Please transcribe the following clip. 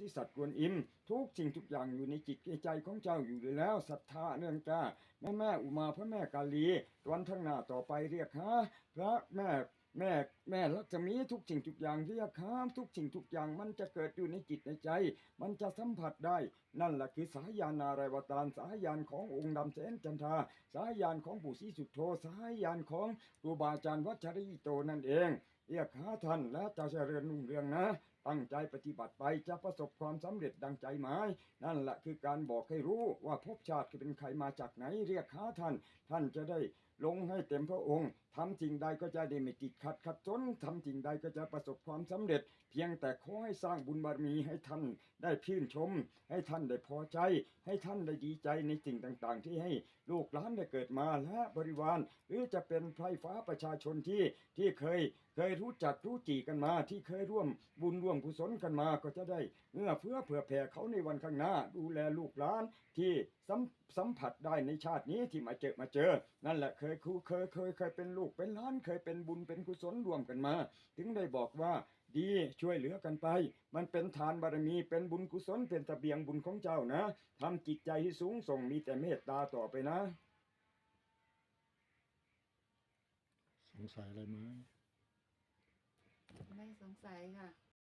ธิสัตว์กวนอิม ทุกสิ่งทุกอย่างอยู่ในจิตในใจของเจ้าอยู่แล้วศรัทธาเนื่องจ้าแม่แม่อุมาพระแม่กาลีวันทั้งหน้าต่อไปเรียกฮะพระแม่ แม่แม่ลักษมีทุกสิ่งทุกอย่างเรียกหามทุกสิ่งทุกอย่างมันจะเกิดอยู่ในจิตในใจ มันจะสัมผัสได้ นั่นแหละคือสายยานารายวตารสายยานขององค์ดำเสนจันทาสายยานของปู่ศรีสุโธสายยานของครูบาอาจารย์วัชริโตนั่นเองเรียกหาท่านและจะเจริญรุ่งเรืองนะ ตั้งใจปฏิบัติไปจะประสบความสำเร็จดังใจหมาย นั่นแหละคือการบอกให้รู้ว่าภพชาติเป็นใครมาจากไหน เรียกหาท่าน ท่านจะได้ลงให้เต็มพระองค์ทำสิ่งใดก็จะได้ไม่ติดขัดขัดจนทำสิ่งใดก็จะประสบความสำเร็จ เพียงแต่ขอให้สร้างบุญบารมีให้ท่านได้ชื่นชม ให้ท่านได้พอใจ ให้ท่านได้ดีใจในสิ่งต่างๆ ที่ให้ลูกหลานได้เกิดมาและบริวาร หรือจะเป็นไพรฟ้าประชาชนที่ที่เคยเคยรู้จักรู้จีกันมา ที่เคยร่วมบุญร่วมกุศลกันมาก็จะได้เอื้อเฟื้อเผื่อแผ่เขาในวันข้างหน้า ดูแลลูกหลานที่สัมสัมผัสได้ในชาตินี้ที่มาเจอมาเจอ นั่นแหละเคยครูเคยเคยเคยเป็นลูกเป็นหล้านเคยเป็นบุญเป็นกุศลรวมกันมา ถึงได้บอกว่าดีช่วยเหลือกันไป มันเป็นทานบารมีเป็นบุญกุศลเป็นตะเบียงบุญของเจ้านะทำจิตใจให้สูงส่งมีแต่เมตตาต่อไปนะ สงสัยอะไรไหมไม่สงสัยค่ะ